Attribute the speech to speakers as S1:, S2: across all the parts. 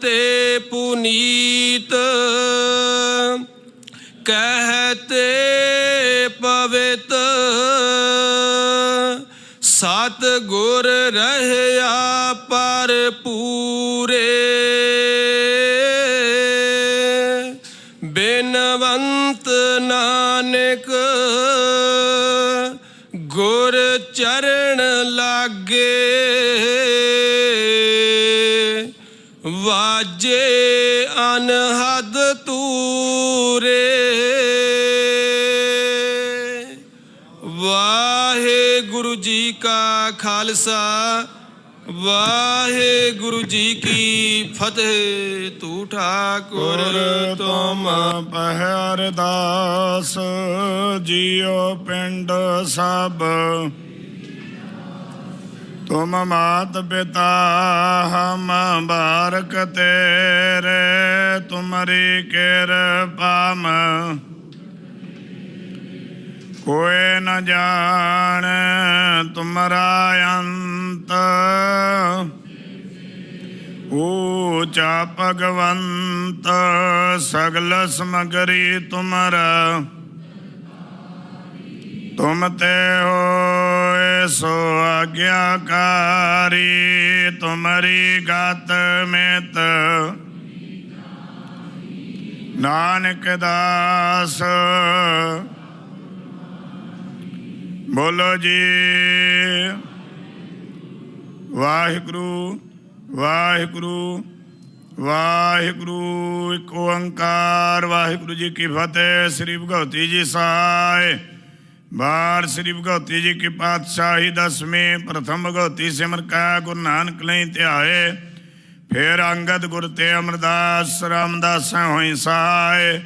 S1: ਤੇ ਪੁਨੀਤ ਕਹਤੇ ਪਵਿੱਤ ਸਤ ਗੁਰ ਰਹਿਆ ਪਰ ਪੂਰੇ ਬਿਨਵੰਤ ਨਾਨਕ ਗੁਰ ਚਰਨ ਲਾਗੇ ਖਾਲਸਾ ਵਾਹਿਗੁਰੂ ਜੀ ਕੀ ਫਤਿਹ। ਤੂ ਠਾਕੁਰ ਤੁਮ
S2: ਪਹਿ ਅਰਦਾਸ ਜੀਉ ਪਿੰਡ ਸਭ। ਤੁਮ ਮਾਤ ਪਿਤਾ ਹਮ ਬਾਰਕ ਤੇਰੇ ਤੁਮਰੀ ਕਿਰਪਾ ਮ। ਕੋਇ ਨ ਜਾਣ ਤੁਮਰਾ ਅੰਤ। ਊਚਾ ਭਗਵੰਤ, ਸਗਲ ਸਮਗਰੀ ਤੁਮਰਾ। ਤੁਮ ਤੇ ਹੋਏ ਸੋ ਆਗਿਆਕਾਰੀ, ਤੁਮਰੀ ਗਤ ਮਿਤ। ਨਾਨਕ ਦਾਸ ਬੋਲੋ ਜੀ। ਵਾਹਿਗੁਰੂ ਵਾਹਿਗੁਰੂ ਵਾਹਿਗੁਰੂ, ਇੱਕ ਓੰਕਾਰ। ਵਾਹਿਗੁਰੂ ਜੀ ਕੀ ਫਤਿਹ, ਸ੍ਰੀ ਭਗਵਤੀ ਜੀ ਸਾਏ ਬਾਰ ਸ੍ਰੀ ਭਗਵਤੀ ਜੀ ਕੀ ਪਾਤਸ਼ਾਹੀ ਦਸਵੇਂ, ਪ੍ਰਥਮ ਭਗਵਤੀ ਸਿਮਰ ਕਾ ਗੁਰੂ ਨਾਨਕ ਲਈ ਧਿਆਏ। ਫੇਰ ਅੰਗਦ ਗੁਰ ਤੇ ਅਮਰਦਾਸ, ਰਾਮਦਾਸਾਂ ਹੋਈ ਸਾਏ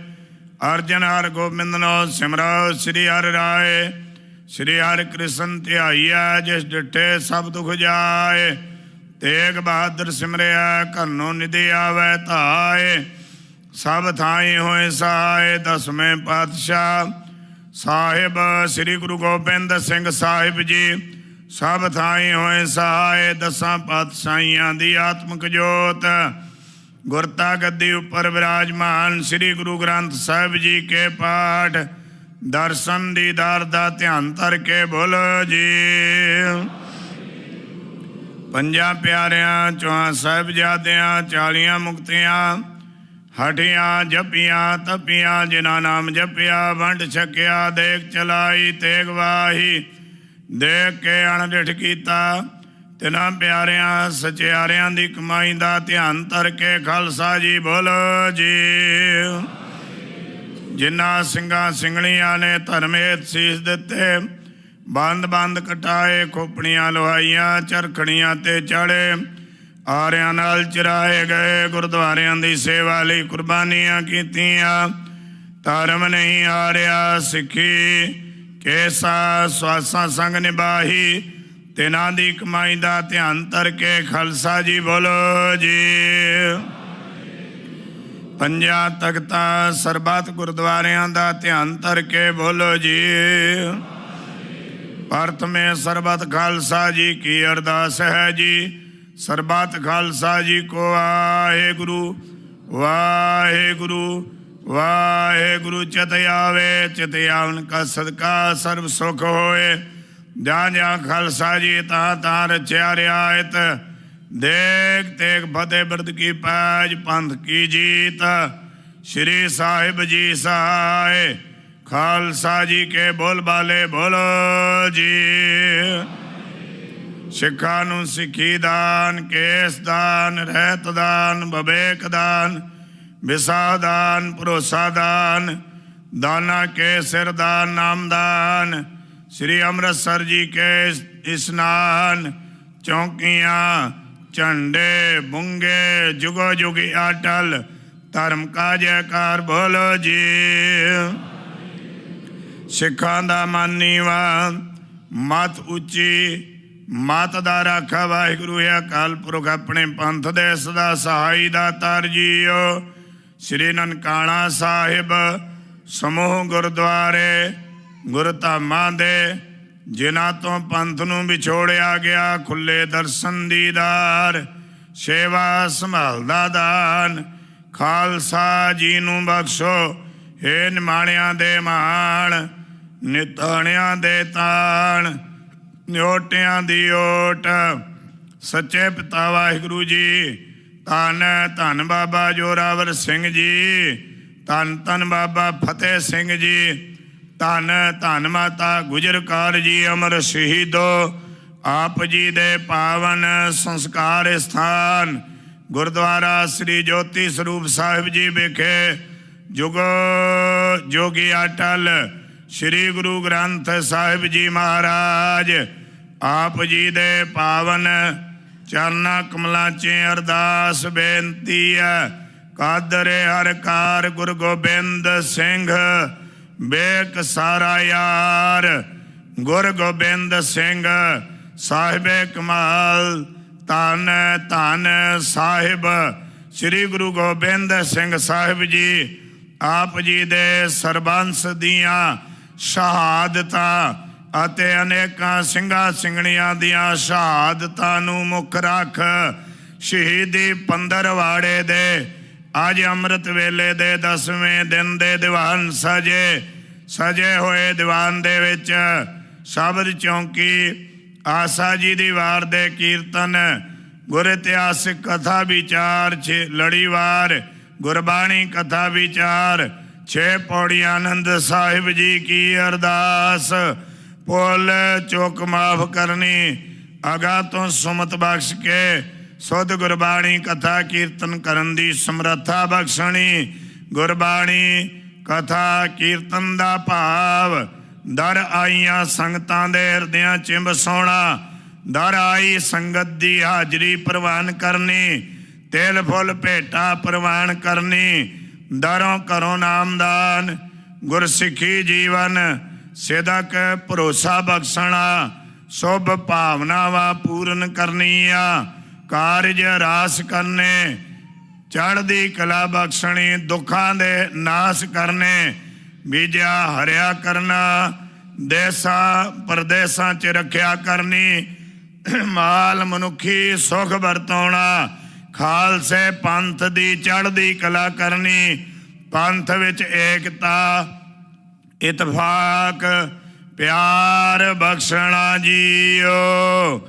S2: ਅਰਜਨ ਹਰ ਗੋਬਿੰਦ ਨੋ ਸਿਮਰੋ, ਸ੍ਰੀ ਹਰਿ ਰਾਏ। ਸ੍ਰੀ ਹਰਿ ਕ੍ਰਿਸ਼ਨ ਧਿਆਈਐ, ਜਿਸ ਡਿਠੇ ਸਭ ਦੁਖ ਜਾਏ। ਤੇਗ ਬਹਾਦਰ ਸਿਮਰਿਆ, ਘਰਨੋਂ ਨਿਧਿ ਆਵੈ ਧਾਏ। ਸਭ ਥਾਈ ਹੋਏ ਸਹਾਏ, ਦਸਵੇਂ ਪਾਤਸ਼ਾਹ। ਸਾਹਿਬ, ਸ੍ਰੀ ਗੁਰੂ ਗੋਬਿੰਦ ਸਿੰਘ ਸਾਹਿਬ ਜੀ, ਸਭ ਥਾਈ ਹੋਏ ਸਹਾਏ, ਦਸਾਂ ਪਾਤਸ਼ਾਹੀਆਂ ਦੀ ਆਤਮਿਕ ਜੋਤ। ਗੁਰਤਾ ਗੱਦੀ ਉੱਪਰ ਵਿਰਾਜਮਾਨ ਸ੍ਰੀ ਗੁਰੂ ਗ੍ਰੰਥ ਸਾਹਿਬ ਜੀ ਕੇ ਪਾਠ। ਦਰਸ਼ਨ ਦੀਦਾਰ ਦਾ ਧਿਆਨ ਧਰ ਕੇ ਬੋਲ ਜੀ। ਪੰਜਾਂ ਪਿਆਰਿਆਂ, ਚੌਹਾਂ ਸਾਹਿਬਜ਼ਾਦਿਆਂ, ਚਾਲੀਆਂ ਮੁਕਤੀਆਂ ਹਟੀਆਂ ਜਪੀਆਂ, ਤਪੀਆਂ ਜਿਨਾ ਨਾਮ ਜਪਿਆ, ਵੰਡ ਛਕਿਆ, ਦੇਖ ਚਲਾਈ, ਤੇਗ ਵਾਹੀ, ਦੇਖ ਕੇ ਅਣਡਿਠ ਕੀਤਾ। ਤਿਨਾਂ ਪਿਆਰਿਆਂ, ਸਚਿਆਰਿਆਂ ਦੀ ਕਮਾਈ ਦਾ ਧਿਆਨ ਧਰ ਕੇ ਖਾਲਸਾ ਜੀ ਬੋਲੋ ਜੀ। ਜਿਨ੍ਹਾਂ ਸਿੰਘਾਂ ਸਿੰਘਣੀਆਂ ਨੇ ਧਰਮੇਤ ਸੀਸ ਦਿੱਤੇ, ਬੰਦ ਬੰਦ ਕਟਾਏ ਖੋਪਣੀਆਂ ਲੋਹਾਈਆਂ ਚਰਖੜੀਆਂ ਤੇ ਚੜੇ, ਆਰਿਆਂ ਨਾਲ ਚਰਾਏ ਗਏ, ਗੁਰਦੁਆਰਿਆਂ ਦੀ ਸੇਵਾ ਲਈ ਕੁਰਬਾਨੀਆਂ ਕੀਤੀਆਂ। ਧਰਮ ਨਹੀਂ ਆਰਿਆ ਸਿੱਖੀ, ਕੇਸਾ ਸਵਾਸਾਂ ਸੰਗ ਨਿਭਾਹੀ, ਤਿਨਾਂ ਦੀ ਕਮਾਈ ਦਾ ਧਿਆਨ ਧਰ ਕੇ ਖਾਲਸਾ ਜੀ ਬੋਲੋ ਜੀ। ਪੰਜਾਂ ਤਖਤਾਂ ਸਰਬੱਤ ਗੁਰਦੁਆਰਿਆਂ ਦਾ ਧਿਆਨ ਧਰ ਕੇ ਬੋਲੋ ਜੀ। ਪ੍ਰਥਮੇ ਸਰਬੱਤ ਖਾਲਸਾ ਜੀ ਕੀ ਅਰਦਾਸ ਹੈ ਜੀ। ਸਰਬੱਤ ਖਾਲਸਾ ਜੀ ਕੋ ਵਾਹਿਗੁਰੂ ਵਾਹਿਗੁਰੂ ਵਾਹਿਗੁਰੂ ਚਿਤ ਆਵੇ, ਚਿਤ ਆਵਨ ਕਾ ਸਦਕਾ ਸਰਬ ਸੁਖ ਹੋਏ। ਜਾਂ ਜਾਂ ਖਾਲਸਾ ਜੀ ਤਾਂ ਤਾਂ ਰਚਿਆ ਰਿਆਇਤ ਦੇਖ ਤੇਗ ਫਤਿਹ ਬਿਰਦ ਕੀ ਪੈਜ, ਪੰਥ ਕੀ ਜੀਤ। ਸ੍ਰੀ ਸਾਹਿਬ ਜੀ ਸਹਾਏ ਖਾਲਸਾ ਜੀ ਕੇ ਬੋਲ ਬਾਲੇ ਬੋਲੋ ਜੀ। ਸਿੱਖਾਂ ਨੂੰ ਸਿੱਖੀ ਦਾਨ, ਕੇਸ ਦਾਨ, ਰਹਿਤ ਦਾਨ ਬਵੇਕ ਦਾਨ, ਵਿਸਾ ਦਾਨ, ਭਰੋਸਾ ਦਾਨ, ਦਾਨਾ ਕੇ ਸਿਰ ਦਾਨ ਨਾਮ ਦਾਨ, ਸ੍ਰੀ ਅੰਮ੍ਰਿਤਸਰ ਜੀ ਕੇ ਇਸਨਾਨ, ਚੌਂਕੀਆਂ ਝੰਡੇ ਬੁੰਗੇ ਜੁਗੋ ਜੁਗੀ ਅਟਲ ਧਰਮ ਕਾ ਜੈਕਾਰ ਬੋਲੋ ਜੀ। ਸਿੱਖਾਂ ਦਾ ਮਾਨੀਵਾ, ਮਤ ਉੱਚੀ, ਮਤ ਦਾ ਰਾਖਾ ਵਾਹਿਗੁਰੂ ਹੈ ਅਕਾਲ ਪੁਰਖ ਆਪਣੇ ਪੰਥ ਦੇ ਸਦਾ ਸਹਾਈ ਦਾ ਤਰ ਜੀਓ। ਸ੍ਰੀ ਨਨਕਾਣਾ ਸਾਹਿਬ, ਸਮੂਹ ਗੁਰਦੁਆਰੇ ਗੁਰਧਾਮਾਂ ਦੇ ਜਿਨ੍ਹਾਂ ਤੋਂ ਪੰਥ ਨੂੰ ਵਿਛੋੜਿਆ ਗਿਆ, ਖੁੱਲੇ ਦਰਸ਼ਨ ਦੀਦਾਰ ਸੇਵਾ ਸੰਭਾਲਦਾ ਦਾਨ। ਖਾਲਸਾ ਜੀ ਨੂੰ ਬਖਸ਼ੋ ਏ ਨਿਮਾਣਿਆਂ ਦੇ ਮਾਣ, ਨਿਤਾਣਿਆਂ ਦੇ ਤਾਣ, ਨਿਓਟਿਆਂ ਦੀ ਓਟ। ਸੱਚੇ ਪਿਤਾ ਵਾਹਿਗੁਰੂ ਜੀ, ਧੰਨ ਧੰਨ ਬਾਬਾ ਜੋਰਾਵਰ ਸਿੰਘ ਜੀ, ਧੰਨ ਧੰਨ ਬਾਬਾ ਫਤਿਹ ਸਿੰਘ ਜੀ। ਧੰਨ ਧੰਨ ਮਾਤਾ ਗੁਜਰ ਕਾਲ ਜੀ, ਅਮਰ ਸ਼ਹੀਦੋ। ਆਪ ਜੀ ਦੇ ਪਾਵਨ ਸੰਸਕਾਰ ਸਥਾਨ, ਗੁਰਦੁਆਰਾ ਸ੍ਰੀ ਜੋਤੀ ਸਰੂਪ ਸਾਹਿਬ ਜੀ ਵਿਖੇ ਜੁਗ ਜੋਗੀ ਅਟਲ ਸ੍ਰੀ ਗੁਰੂ ਗ੍ਰੰਥ ਸਾਹਿਬ ਜੀ ਮਹਾਰਾਜ, ਆਪ ਜੀ ਦੇ ਪਾਵਨ ਚਰਨਾ ਕਮਲਾਂ 'ਚ ਅਰਦਾਸ ਬੇਨਤੀ ਹੈ। ਕਾਦਰ ਹਰ ਕਾਰ ਗੁਰੂ ਗੋਬਿੰਦ ਸਿੰਘ। ਬੇਕਸਾਰਾ ਯਾਰ, ਗੁਰ ਗੋਬਿੰਦ ਸਿੰਘ ਸਾਹਿਬੇ ਕਮਾਲ, ਧੰਨ ਧੰਨ ਸਾਹਿਬ, ਸ੍ਰੀ ਗੁਰੂ ਗੋਬਿੰਦ ਸਿੰਘ ਸਾਹਿਬ ਜੀ, ਆਪ ਜੀ ਦੇ ਸਰਬੰਸ ਦੀਆਂ ਸ਼ਹਾਦਤਾਂ ਅਤੇ ਅਨੇਕਾਂ ਸਿੰਘਾਂ ਸਿੰਘਣੀਆਂ ਦੀਆਂ ਸ਼ਹਾਦਤਾਂ ਨੂੰ ਮੁੱਖ ਰੱਖ ਸ਼ਹੀਦੀ ਪੰਦਰਵਾੜੇ ਦੇ ਅੱਜ ਅੰਮ੍ਰਿਤ ਵੇਲੇ ਦੇ 10ਵੇਂ ਦਿਨ ਦੇ ਦੀਵਾਨ ਸਜੇ ਸਜੇ ਹੋਏ ਦੀਵਾਨ ਦੇ ਵਿੱਚ ਸ਼ਬਦ ਚੌਂਕੀ, ਆਸਾ ਜੀ ਦੀ ਵਾਰ ਦੇ ਕੀਰਤਨ, ਗੁਰ ਇਤਿਹਾਸਿਕ ਕਥਾ ਵਿਚਾਰ, ਛੇ ਲੜੀਵਾਰ ਗੁਰਬਾਣੀ ਕਥਾ ਵਿਚਾਰ, ਛੇ ਪੌੜੀ ਆਨੰਦ ਸਾਹਿਬ ਜੀ ਕੀ ਅਰਦਾਸ ਪੁੱਲ ਚੁੱਕ ਮਾਫ ਕਰਨੀ ਅਗਾ ਤੋਂ ਸੁਮਤ ਬਖਸ਼ ਕੇ ਸੁਧ ਗੁਰਬਾਣੀ, ਕਥਾ ਕੀਰਤਨ ਕਰਨ ਦੀ ਸਮਰੱਥਾ ਬਖਸ਼ਣੀ। ਗੁਰਬਾਣੀ, ਕਥਾ ਕੀਰਤਨ ਦਾ ਭਾਵ, ਦਰ ਆਈਆਂ ਸੰਗਤਾਂ ਦੇ ਹਿਰਦਿਆਂ ਚ ਵਸਾਉਣਾ ਦਰ ਆਈ ਸੰਗਤ ਦੀ ਹਾਜ਼ਰੀ ਪ੍ਰਵਾਨ ਕਰਨੀ, ਤੇਲ ਫੁੱਲ ਭੇਟਾ ਪ੍ਰਵਾਨ ਕਰਨੀ, ਦਰੋਂ ਕਰੋ ਨਾਮਦਾਨ, ਗੁਰਸਿੱਖੀ ਜੀਵਨ ਸਿਦਕ ਭਰੋਸਾ ਬਖਸ਼ਣਾ, ਸੁਭ ਭਾਵਨਾਵਾਂ ਪੂਰਨ ਕਰਨੀਆਂ। ਕਾਰਜ ਰਾਸ ਕਰਨੇ, ਚੜ੍ਹਦੀ ਕਲਾ ਬਖਸ਼ਣੀ, ਦੁੱਖਾਂ ਦੇ ਨਾਸ ਕਰਨੇ, ਬੀਜਿਆ ਹਰਿਆ ਕਰਨਾ, ਦੇਸਾਂ ਪਰਦੇਸਾਂ ਚ ਰੱਖਿਆ ਕਰਨੀ, ਮਾਲ ਮਨੁੱਖੀ ਸੁਖ ਵਰਤਾਉਣਾ, ਖਾਲਸੇ ਪੰਥ ਦੀ ਚੜ੍ਹਦੀ ਕਲਾ ਕਰਨੀ, ਪੰਥ ਵਿੱਚ ਏਕਤਾ, ਇਤਫਾਕ, ਪਿਆਰ ਬਖਸ਼ਣਾ ਜੀਓ।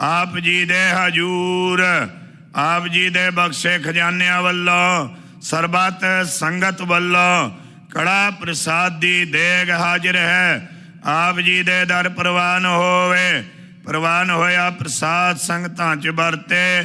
S2: ਆਪ ਜੀ ਦੇ ਹਜੂਰ, ਆਪ ਜੀ ਦੇ ਬਖਸ਼ੇ ਖਜ਼ਾਨਿਆਂ ਵੱਲੋਂ, ਸਰਬਤ ਸੰਗਤ ਵੱਲੋਂ ਕੜਾ ਪ੍ਰਸਾਦ ਦੀ ਦੇਗ ਹਾਜ਼ਰ ਹੈ। ਆਪ ਜੀ ਦੇ ਦਰ ਪ੍ਰਵਾਨ ਹੋਵੇ। ਪ੍ਰਵਾਨ ਹੋਇਆ ਪ੍ਰਸਾਦ ਸੰਗਤਾਂ ਚ ਵਰਤੇ।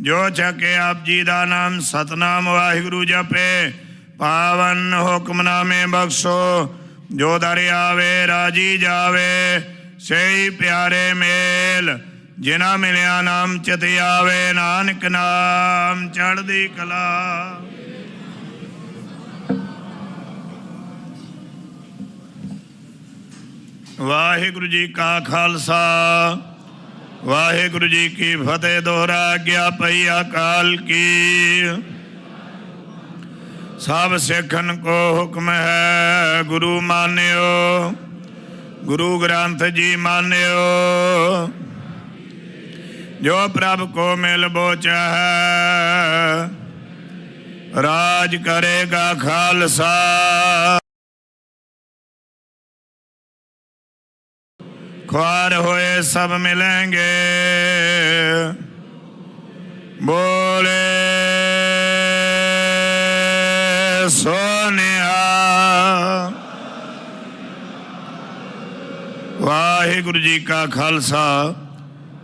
S2: ਜੋ ਛਕੇ ਆਪ ਜੀ ਦਾ ਨਾਮ ਸਤਨਾਮ ਵਾਹਿਗੁਰੂ ਜਪੇ। ਪਾਵਨ ਹੁਕਮਨਾਮੇ ਬਖਸ਼ੋ। ਜੋ ਦਰ ਆਵੇ, ਰਾਜੀ ਜਾਵੇ। ਸਹੀ ਪਿਆਰੇ ਮੇਲ। ਜਿਨਾ ਮਿਲਿਆ ਨਾਮ ਚਿਤ ਆਵੇ ਨਾਨਕ ਨਾਮ, ਚੜ੍ਹਦੀ ਕਲਾ। ਵਾਹਿਗੁਰੂ ਜੀ ਕਾ ਖਾਲਸਾ, ਵਾਹਿਗੁਰੂ ਜੀ ਕੀ ਫਤਿਹ, ਦੋਹਰਾ ਗਿਆ ਪਈ ਅਕਾਲ ਕੀ। ਸਭ ਸਿੱਖਨ ਕੋ ਹੁਕਮ ਹੈ, ਗੁਰੂ ਮਾਨਿਓ, ਗੁਰੂ ਗ੍ਰੰਥ ਜੀ ਮਾਨਿਓ। ਜੋ ਪ੍ਰਭ ਕੋ ਮਿਲ ਬੋਚਹ ਰਾਜ ਕਰੇਗਾ ਖਾਲਸਾ। ਖੁਆਰ ਹੋਏ ਸਭ ਮਿਲਾਂਗੇ ਬੋਲੇ ਸੋਨਿਆ। ਵਾਹਿਗੁਰੂ ਜੀ ਕਾ ਖਾਲਸਾ।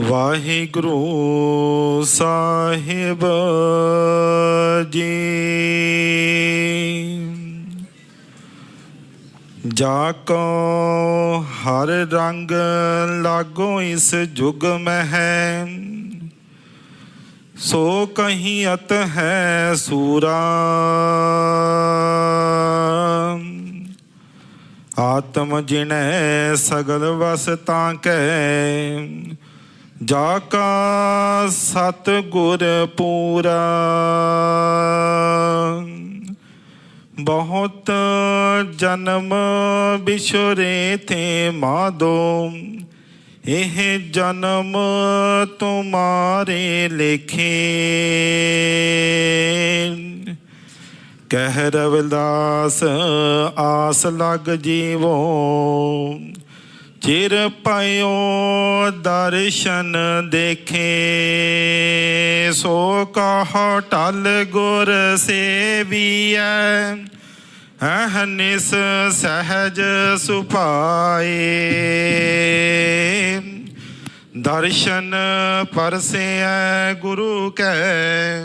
S3: ਵਾਹਿਗੁਰੂ ਸਾਹਿਬ ਜੀ। ਜਾ ਕੋ ਹਰ ਰੰਗ ਲਾਗੋ ਇਸ ਜੁਗ ਮਹਿ। ਸੋ ਕਹੀਅਤ ਹੈ ਸੂਰਾ। ਆਤਮ ਜਿਨੈ ਸਗਲ ਵਸ ਤਾਂ ਕੈ। ਜਾ ਕਾ ਸਤ ਗੁਰ ਪੂਰਾ। ਬਹੁਤ ਜਨਮ ਬਿਛੁਰੇ ਤੇ ਮਾਦੋ। ਇਹ ਜਨਮ ਤੁਮਾਰੇ ਲਿਖੇ। ਕਹਿ ਰਵਿਦਾਸ, ਆਸ ਲਗ ਜੀਵੋ। ਚਿਰ ਪਇਓ ਦਰਸ਼ਨ ਦੇਖੇ, ਸੋ ਕਹ ਟਲ ਗੁਰ ਸੇਵੀਐ। ਅਹਨਿਸ ਸਹਜ ਸੁਪਾਏ ਦਰਸ਼ਨ ਪਰਸੈ ਗੁਰੂ ਕੈ।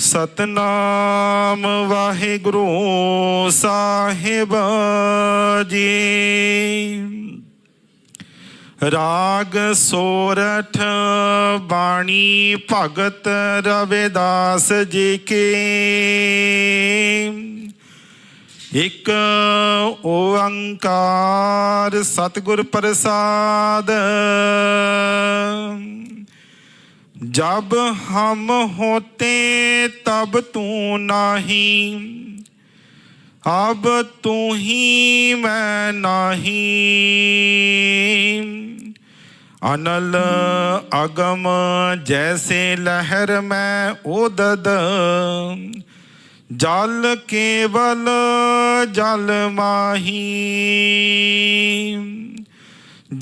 S3: ਸਤਨਾਮ ਵਾਹਿਗੁਰੂ ਸਾਹਿਬ ਜੀ। ਰਾਗ ਸੋਰਠ ਬਾਣੀ ਭਗਤ ਰਵਿਦਾਸ ਜੀ ਕੀ। ਇਕ ਓੰਕਾਰ ਸਤਿਗੁਰ ਪ੍ਰਸਾਦ। जब हम होते तब तू नहीं अब तू ही मैं नहीं अनल अगम जैसे लहर में उदद जल केवल जल माही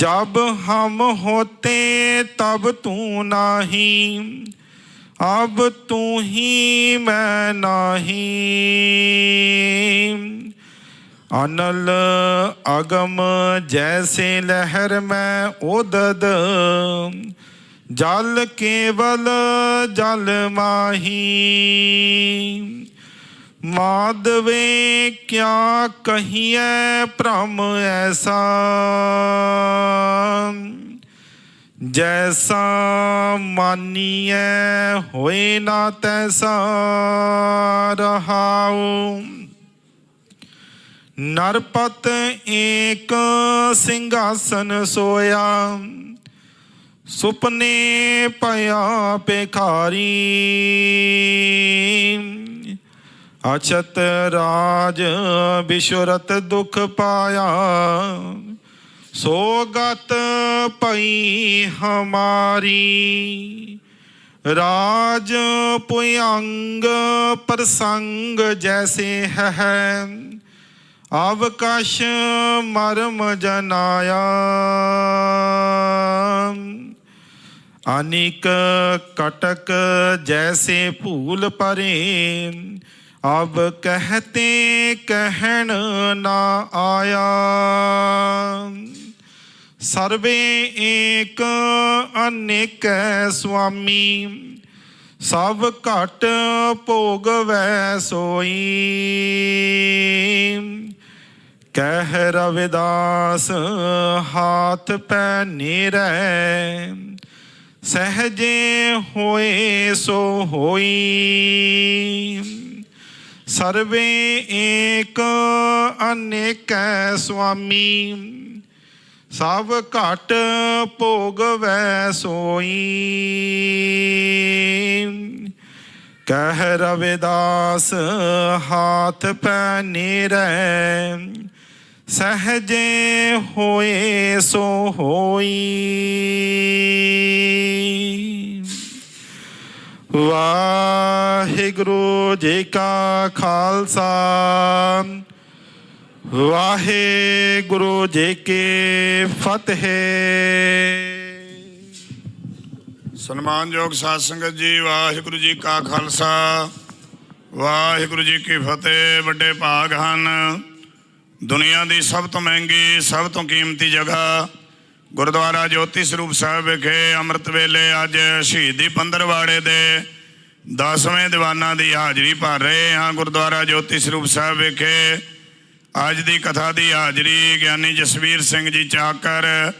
S3: जब हम होते तब तू नहीं अब तू ही मैं नहीं अनल अगम जैसे लहर में उदद जल केवल जल माही ਮਾਦਵੇ ਕਿਆ ਕਹੀਐ ਭ੍ਰਮ ਐਸਾ? ਜੈਸਾ ਮਾਨੀਐ ਹੋਏ ਨਾ ਤੈਸਾ ਰਹਾਉ। ਨਰਪਤ ਏਕ ਸਿੰਘਾਸਨ ਸੋਇਆ। ਸੁਪਨੇ ਪਿਆ ਪੇਖਾਰੀ ਅਛਤ ਰਾਜ ਬਿਸ਼ੁਰਤ ਦੁਖ ਪਾਇਆ। ਸੋਗਤ ਪਈ ਹਮਾਰੀ। ਰਾਜ ਪੁਯੰਗ ਪ੍ਰਸੰਗ ਜੈਸੇ ਹੈ। ਅਵਕਾਸ਼ ਮਰਮ ਜਨਾਇਆ। ਅਨਿਕ ਕਟਕ ਜੈਸੇ ਭੂਲ ਪਰੇ ਅਬ ਕਹਤੇ ਕਹਿਣ ਨਾ ਆਇਆ। ਸਰਵੇ ਏਕ ਅਨੇਕ ਸੁਆਮੀ, ਸਭ ਘਟ ਭੋਗ ਵੈ ਸੋਈ। ਕਹਿ ਰਵਿਦਾਸ, ਹਾਥ ਪੈ ਨੀਰੈ, ਸਹਜੇ ਹੋਏ ਸੋ ਹੋਈ। ਸਰਵੇ ਏਕ ਅਨੇਕੈ ਸੁਆਮੀ, ਸਭ ਘਟ ਭੋਗ ਵੈ ਸੋਈ। ਕਹਿ ਰਵਿਦਾਸ, ਹਾਥ ਪੈ ਨੀਰੈ, ਸਹਜੇ ਹੋਏ ਸੋ ਹੋਈ। ਵਾਹਿਗੁਰੂ ਜੀ ਕਾ ਖਾਲਸਾ। ਵਾਹਿਗੁਰੂ ਜੀ ਕੀ ਫਤਿਹ।
S2: ਸਨਮਾਨਯੋਗ ਸਾਧ ਸੰਗਤ ਜੀ, ਵਾਹਿਗੁਰੂ ਜੀ ਕਾ ਖਾਲਸਾ। ਵਾਹਿਗੁਰੂ ਜੀ ਕੀ ਫਤਿਹ, ਵੱਡੇ ਭਾਗ ਹਨ। ਦੁਨੀਆ ਦੀ ਸਭ ਤੋਂ ਮਹਿੰਗੀ, ਸਭ ਤੋਂ ਕੀਮਤੀ ਜਗ੍ਹਾ ਗੁਰਦੁਆਰਾ ਜੋਤੀ ਸਰੂਪ ਸਾਹਿਬ ਵਿਖੇ ਅੰਮ੍ਰਿਤ ਵੇਲੇ ਅੱਜ ਸ਼ਹੀਦੀ ਪੰਦਰਵਾੜੇ ਦੇ 10ਵੇਂ ਦੀਵਾਨਾਂ ਦੀ ਹਾਜ਼ਰੀ ਭਰ ਰਹੇ ਹਾਂ। ਗੁਰਦੁਆਰਾ ਜੋਤੀ ਸਰੂਪ ਸਾਹਿਬ ਵਿਖੇ ਅੱਜ ਦੀ ਕਥਾ ਦੀ ਹਾਜ਼ਰੀ ਗਿਆਨੀ ਜਸਵੀਰ ਸਿੰਘ ਜੀ ਚਾਕਰ,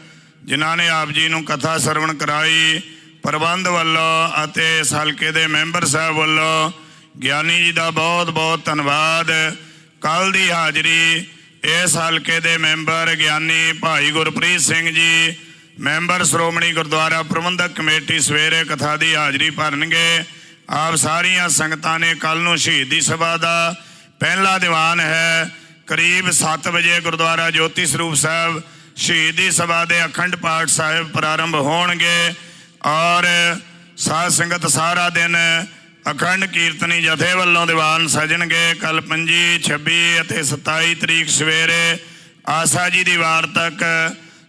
S2: ਜਿਨ੍ਹਾਂ ਨੇ ਆਪ ਜੀ ਨੂੰ ਕਥਾ ਸਰਵਣ ਕਰਾਈ। ਪ੍ਰਬੰਧ ਵੱਲੋਂ ਅਤੇ ਇਸ ਹਲਕੇ ਦੇ ਮੈਂਬਰ ਸਾਹਿਬ ਵੱਲੋਂ ਗਿਆਨੀ ਜੀ ਦਾ ਬਹੁਤ ਬਹੁਤ ਧੰਨਵਾਦ। ਕੱਲ ਦੀ ਹਾਜ਼ਰੀ ਇਸ ਹਲਕੇ ਦੇ ਮੈਂਬਰ ਗਿਆਨੀ ਭਾਈ ਗੁਰਪ੍ਰੀਤ ਸਿੰਘ ਜੀ, ਮੈਂਬਰ ਸ਼੍ਰੋਮਣੀ ਗੁਰਦੁਆਰਾ ਪ੍ਰਬੰਧਕ ਕਮੇਟੀ ਸਵੇਰੇ ਕਥਾ ਦੀ ਹਾਜ਼ਰੀ ਭਰਨਗੇ। ਆਪ ਸਾਰੀਆਂ ਸੰਗਤਾਂ ਨੇ ਕੱਲ ਨੂੰ ਸ਼ਹੀਦੀ ਸਭਾ ਦਾ ਪਹਿਲਾ ਦੀਵਾਨ ਹੈ। ਕਰੀਬ 7 ਵਜੇ ਗੁਰਦੁਆਰਾ ਜੋਤੀ ਸਰੂਪ ਸਾਹਿਬ ਸ਼ਹੀਦੀ ਸਭਾ ਦੇ ਅਖੰਡ ਪਾਠ ਸਾਹਿਬ ਪ੍ਰਾਰੰਭ ਹੋਣਗੇ ਔਰ ਸਾਧ ਸੰਗਤ ਸਾਰਾ ਦਿਨ ਅਖੰਡ ਕੀਰਤਨੀ ਜਥੇ ਵੱਲੋਂ ਦੀਵਾਨ ਸਜਣਗੇ। ਕੱਲ 25 26 ਅਤੇ 27 ਤਰੀਕ ਸਵੇਰੇ ਆਸਾ ਜੀ ਦੀ ਵਾਰ ਤੱਕ।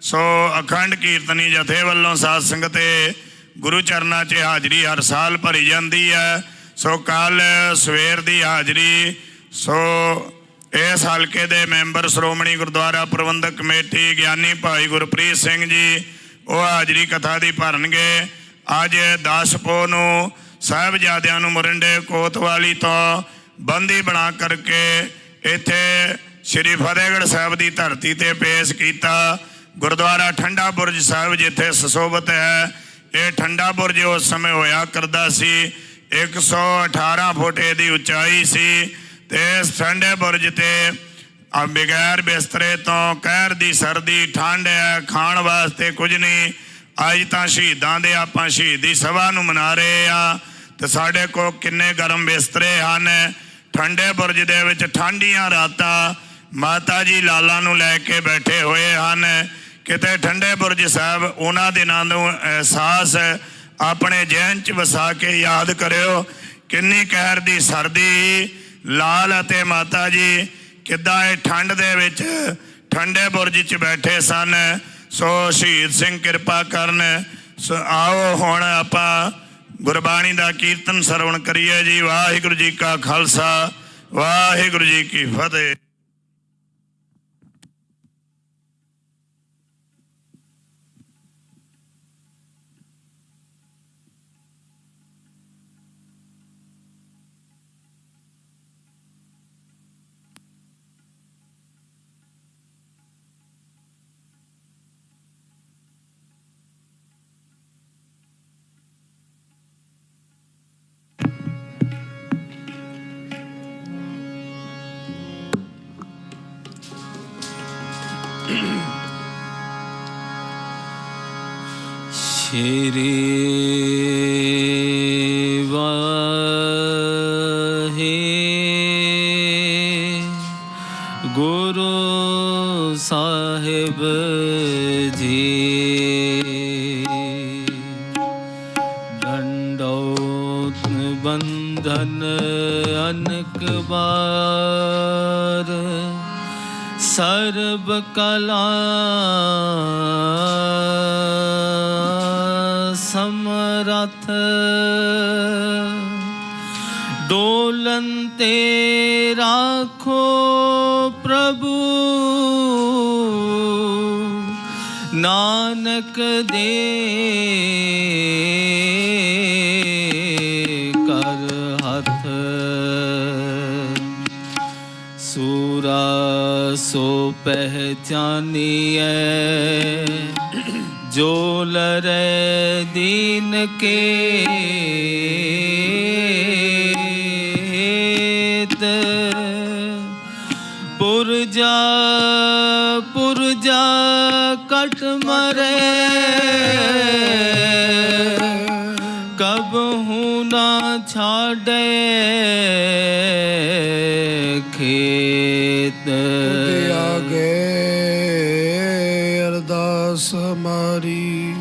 S2: ਸੋ ਅਖੰਡ ਕੀਰਤਨੀ ਜਥੇ ਵੱਲੋਂ ਸਾਧ ਸੰਗਤ ਤੇ ਗੁਰੂ ਚਰਨਾਂ 'ਚ ਹਾਜ਼ਰੀ ਹਰ ਸਾਲ ਭਰੀ ਜਾਂਦੀ ਹੈ। ਸੋ ਕੱਲ ਸਵੇਰ ਦੀ ਹਾਜ਼ਰੀ। ਸੋ ਇਸ ਹਲਕੇ ਦੇ ਮੈਂਬਰ ਸ਼੍ਰੋਮਣੀ ਗੁਰਦੁਆਰਾ ਪ੍ਰਬੰਧਕ ਕਮੇਟੀ ਗਿਆਨੀ ਭਾਈ ਗੁਰਪ੍ਰੀਤ ਸਿੰਘ ਜੀ, ਉਹ ਹਾਜ਼ਰੀ ਕਥਾ ਦੀ ਭਰਨਗੇ। ਅੱਜ 10 ਪੋ ਨੂੰ ਸਾਹਿਬਜ਼ਾਦਿਆਂ ਨੂੰ ਮਰਿੰਡੇ ਕੋਤਵਾਲੀ ਤੋਂ ਬੰਦੀ ਬਣਾ ਕਰਕੇ ਇੱਥੇ ਸ੍ਰੀ ਫਤਿਹਗੜ੍ਹ ਸਾਹਿਬ ਦੀ ਧਰਤੀ ਤੇ ਪੇਸ਼ ਕੀਤਾ। ਗੁਰਦੁਆਰਾ ਠੰਡਾ ਬੁਰਜ ਸਾਹਿਬ ਜਿੱਥੇ ਸੁਸ਼ੋਭਿਤ ਹੈ, ਇਹ ਠੰਡਾ ਬੁਰਜ ਉਸ ਸਮੇਂ ਹੋਇਆ ਕਰਦਾ ਸੀ। 118 ਫੁੱਟ ਦੀ ਉਚਾਈ ਸੀ ਤੇ ਇਸ ਠੰਡੇ ਬੁਰਜ ਤੇ ਆ ਬਗੈਰ ਬਿਸਤਰੇ ਤੋਂ ਕਹਿਰ ਦੀ ਸਰਦੀ ਠੰਡ ਹੈ, ਖਾਣ ਵਾਸਤੇ ਕੁਝ ਨਹੀਂ। ਅੱਜ ਤਾਂ ਸ਼ਹੀਦਾਂ ਦੇ ਆਪਾਂ ਸ਼ਹੀਦੀ ਸਭਾ ਨੂੰ ਮਨਾ ਰਹੇ ਆ। ਤੇ ਸਾਡੇ ਕੋਲ ਕਿੰਨੇ ਗਰਮ ਬਿਸਤਰੇ ਹਨ। ਠੰਡੇ ਬੁਰਜ ਦੇ ਵਿੱਚ ਠੰਡੀਆਂ ਰਾਤਾਂ ਮਾਤਾ ਜੀ ਲਾਲਾ ਨੂੰ ਲੈ ਕੇ ਬੈਠੇ ਹੋਏ ਹਨ। ਕਿਤੇ ਠੰਡੇ ਬੁਰਜ ਸਾਹਿਬ, ਉਹਨਾਂ ਦਿਨਾਂ ਨੂੰ ਅਹਿਸਾਸ ਆਪਣੇ ਜ਼ਿਹਨ 'ਚ ਵਸਾ ਕੇ ਯਾਦ ਕਰਿਓ। ਕਿੰਨੀ ਕਹਿਰ ਦੀ ਸਰਦੀ। ਲਾਲ ਅਤੇ ਮਾਤਾ ਜੀ ਕਿੱਦਾਂ ਇਹ ਠੰਡ ਦੇ ਵਿੱਚ ਠੰਡੇ ਬੁਰਜ 'ਚ ਬੈਠੇ ਸਨ। ਸੋ ਸ਼ਹੀਦ ਸਿੰਘ ਕਿਰਪਾ ਕਰਨ। ਸੋ ਆਓ ਹੁਣ ਆਪਾਂ ਗੁਰਬਾਣੀ ਦਾ ਕੀਰਤਨ ਸਰਵਣ ਕਰੀਏ ਜੀ। ਵਾਹਿਗੁਰੂ ਜੀ ਕਾ ਖਾਲਸਾ, ਵਾਹਿਗੁਰੂ ਜੀ ਕੀ ਫਤਿਹ।
S4: ਸ਼੍ਰੀ ਸਮਰਥ। ਡੋਲਨ ਤੇ ਰਾਖੋ ਪ੍ਰਭੂ। ਨਾਨਕ ਦੇ ਕਰ ਹੱਥ। ਸੂਰਾ ਸੋ ਪਹਿਚਾਨੀਐ ਜੋ ਲਰੇ ਦੀਨ ਕੇ ਤ ਪੁਰਜਾ ਪੁਰਜਾ ਕਟ ਮਰੇ। ਕਬ ਹੂੰ ਨਾ ਛਾੜੇ ਖੇਤ।
S5: ਤੇ ਆਗੇ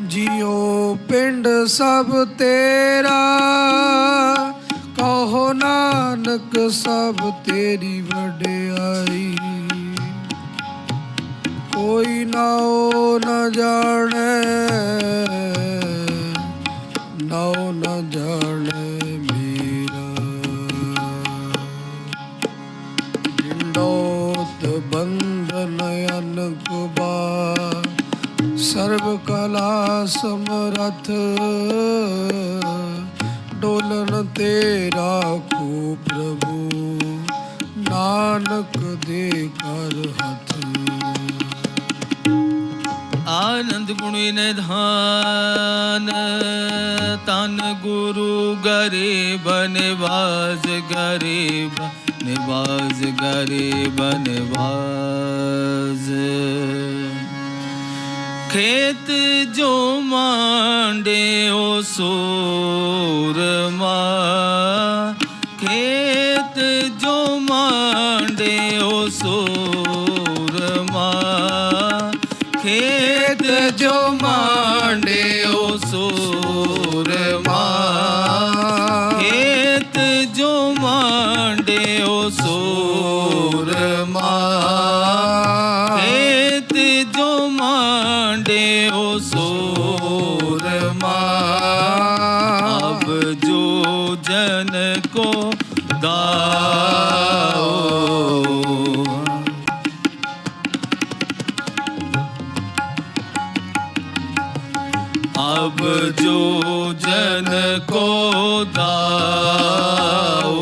S5: ਜਿਉ ਪਿੰਡ ਸਭ ਤੇਰਾ, ਕਹੋ ਨਾਨਕ ਸਭ ਤੇਰੀ ਵਡਿਆਈ। ਕੋਈ ਨਾਉ ਨ ਜਾਣੈ, ਨਾਉ ਨ ਸਰਬ ਕਲਾ ਸਮਰਥ, ਡੋਲਨ ਤੇ ਰਾਖੋ ਪ੍ਰਭੂ, ਨਾਨਕ ਦੇ ਕਰ ਹੱਥ।
S4: ਆਨੰਦ ਗੁਣ ਨਿਧਾਨ ਤਨ ਗੁਰੂ ਗਰੀਬ ਨਿਵਾਸ ਗਰੀਬ ਨਿਵਾਸ ਗਰੀਬ ਨਿਵਾਸ। ਖੇਤ ਜੋ ਮਾਂਡੇ ਓ ਸੂਰਮਾ। जो जन को दाओ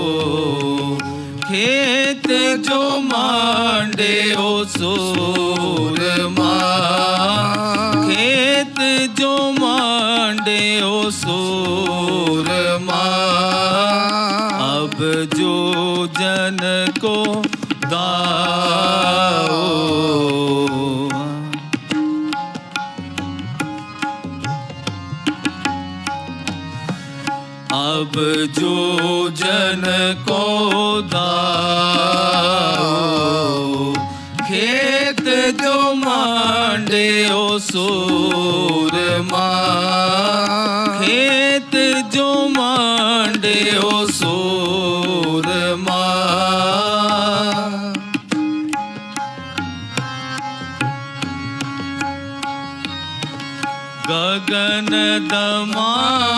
S4: खेत जो मांडे ओ सूरमा ਸੂਰਮਾ ਖੇਤ ਜੋ ਮਾਂਡਿਓ ਸੂਰਮਾ ਗਗਨ ਦਮਾ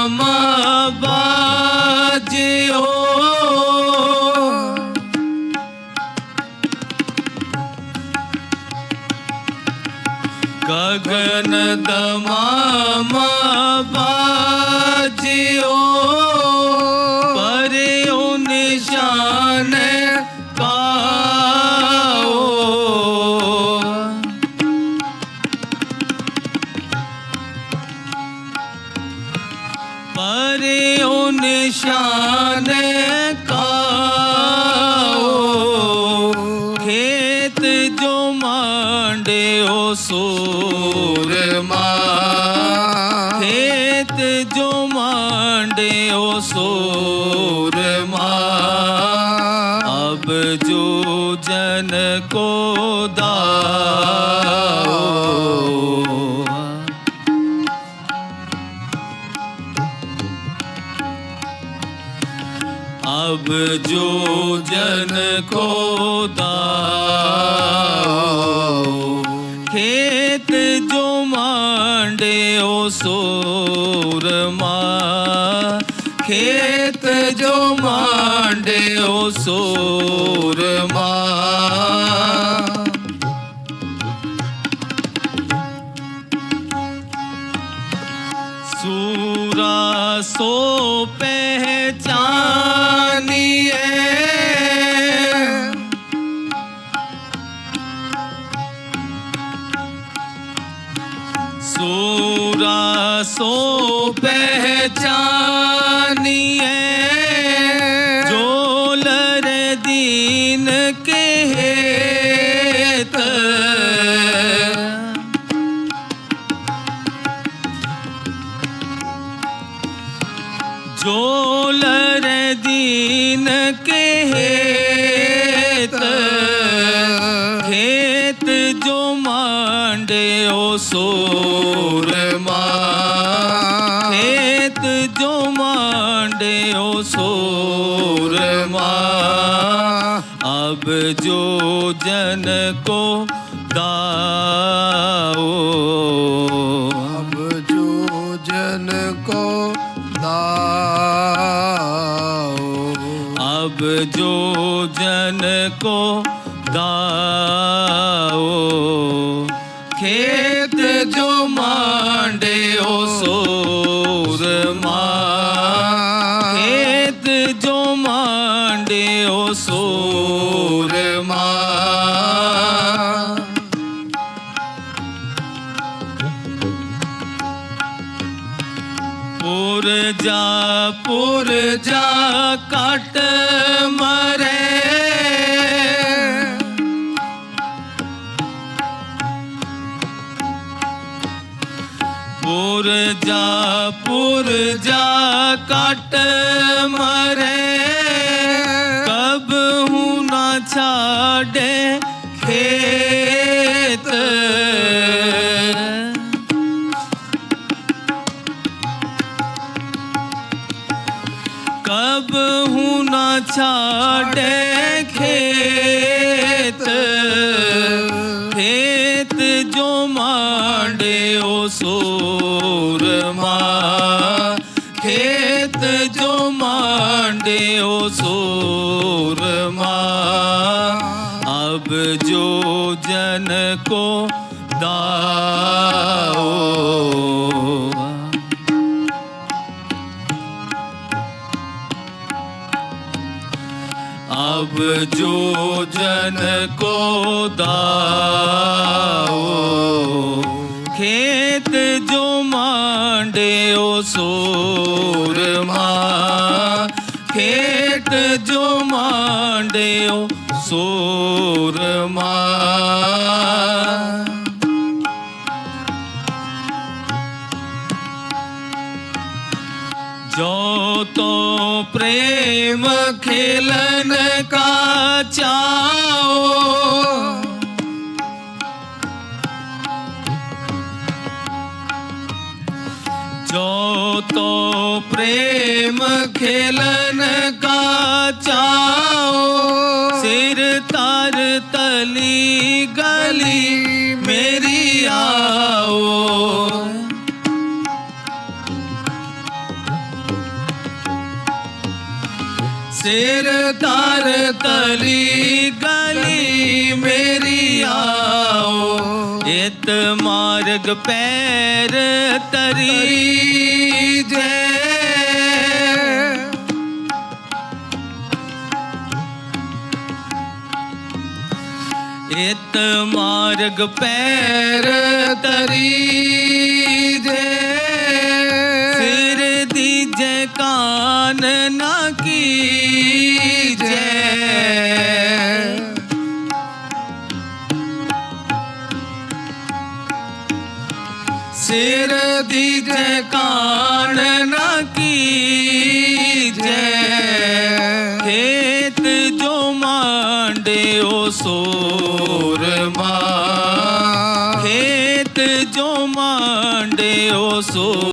S4: ਮਾਂਡਿਓ ਸੂਰਮਾ। ਖੇਤ ਜੋ ਮਾਂਡਿਓ ਸੂਰਮਾ। ओ कसूर मां खेत जो मांडियो सूर मां अब जो जन को दाओ अब जो जन को दाओ अब जो जन को ਹੂੰ जन को दाओ खेत जो मांडे ओ सोर माँ खेत जो मांडे ओ सोर माँ जो तो प्रेम खेलन का खेलन का चाओ सिर तार तली गली मेरी आओ सिर तार तली गली मेरी आओ इत मार्ग पैर तरी जय ਇਤ ਮਾਰਗ ਪੈਰ ਤਰੀ ਜੇ so